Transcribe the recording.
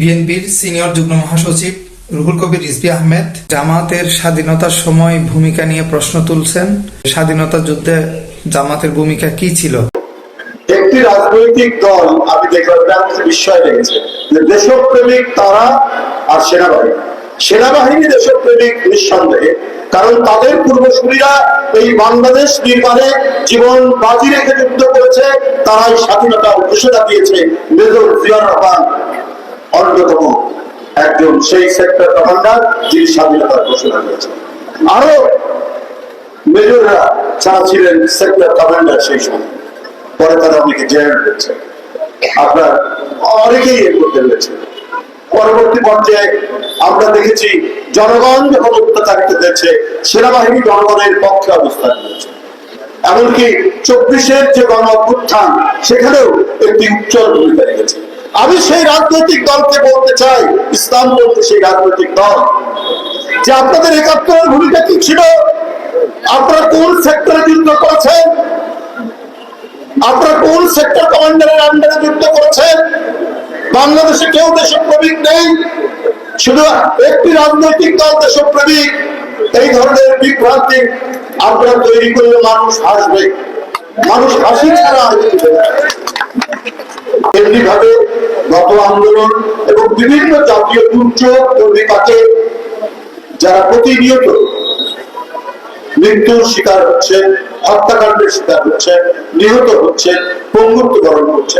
বিএনপির সিনিয়র যুগ্ম মহাসচিব রুহুল কবির রিজভি আহমেদ জামাতের স্বাধীনতার সময় ভূমিকা নিয়ে প্রশ্ন তুলছেন। স্বাধীনতা যুদ্ধে জামাতের ভূমিকা কি ছিল? একটি রাজনৈতিক দল, আমি দেখলাম বিস্ময় লেগেছে, যে দেশপ্রেমিক তারা আর সেনাবাহিনী। সেনাবাহিনী দেশপ্রেমিক নিঃসন্দেহে, কারণ তাদের পূর্বসূরীরা এই বাংলাদেশ নির্মাণে জীবন বাজি রেখে যুদ্ধ করেছে, তারাই স্বাধীনতা ঘোষণা দিয়েছে মেজর জিয়াউর রহমান। অন্যতম একজন সেই সেক্টর কমান্ডার যিনি স্বাধীনতার ঘোষণা দিয়েছেন। আরও মেজররা যারা ছিলেন সেক্টর কমান্ডার সেই সময়, পরে তারা অনেকে জেল হয়েছে। আপনার অনেকেই এর করতে হয়েছে পরবর্তী পর্যায়ে আমরা দেখেছি জনগণ যখন অত্যাচারিত হয়েছে, সেনাবাহিনী জনগণের পক্ষে অবস্থান নিয়েছে। এমনকি চব্বিশের যে গণ অভ্যুত্থান সেখানেও একটি উজ্জ্বল ভূমিকা রেখেছে। আমি সেই রাজনৈতিক দলকে বলতে চাই, ইসলাম বলতে সেই রাজনৈতিক দল। যে আপনাদের একাত্তরের ভূমিকা কি ছিল? আপনারা কোন সেক্টরে যুদ্ধ করেছেন? আপনারা কোন সেক্টর কমান্ডারের আন্ডারে যুদ্ধ করেছেন? বাংলাদেশে কেউ দেশপ্রেমিক নেই। শুধু একটি রাজনৈতিক দল দেশপ্রেমিক। এই ধরনের বিভ্রান্তি আপনারা তৈরি করলে মানুষ হাসবে। মানুষ হাসি ছাড়া আন্দোলন এবং বিভিন্ন জাতীয় দুর্যোগ কাছে যারা প্রতিনিয়ত মৃত্যুর শিকার হচ্ছে, হত্যাকাণ্ডের শিকার হচ্ছে, নিহত হচ্ছে পঙ্গুত্ব বরণ করছে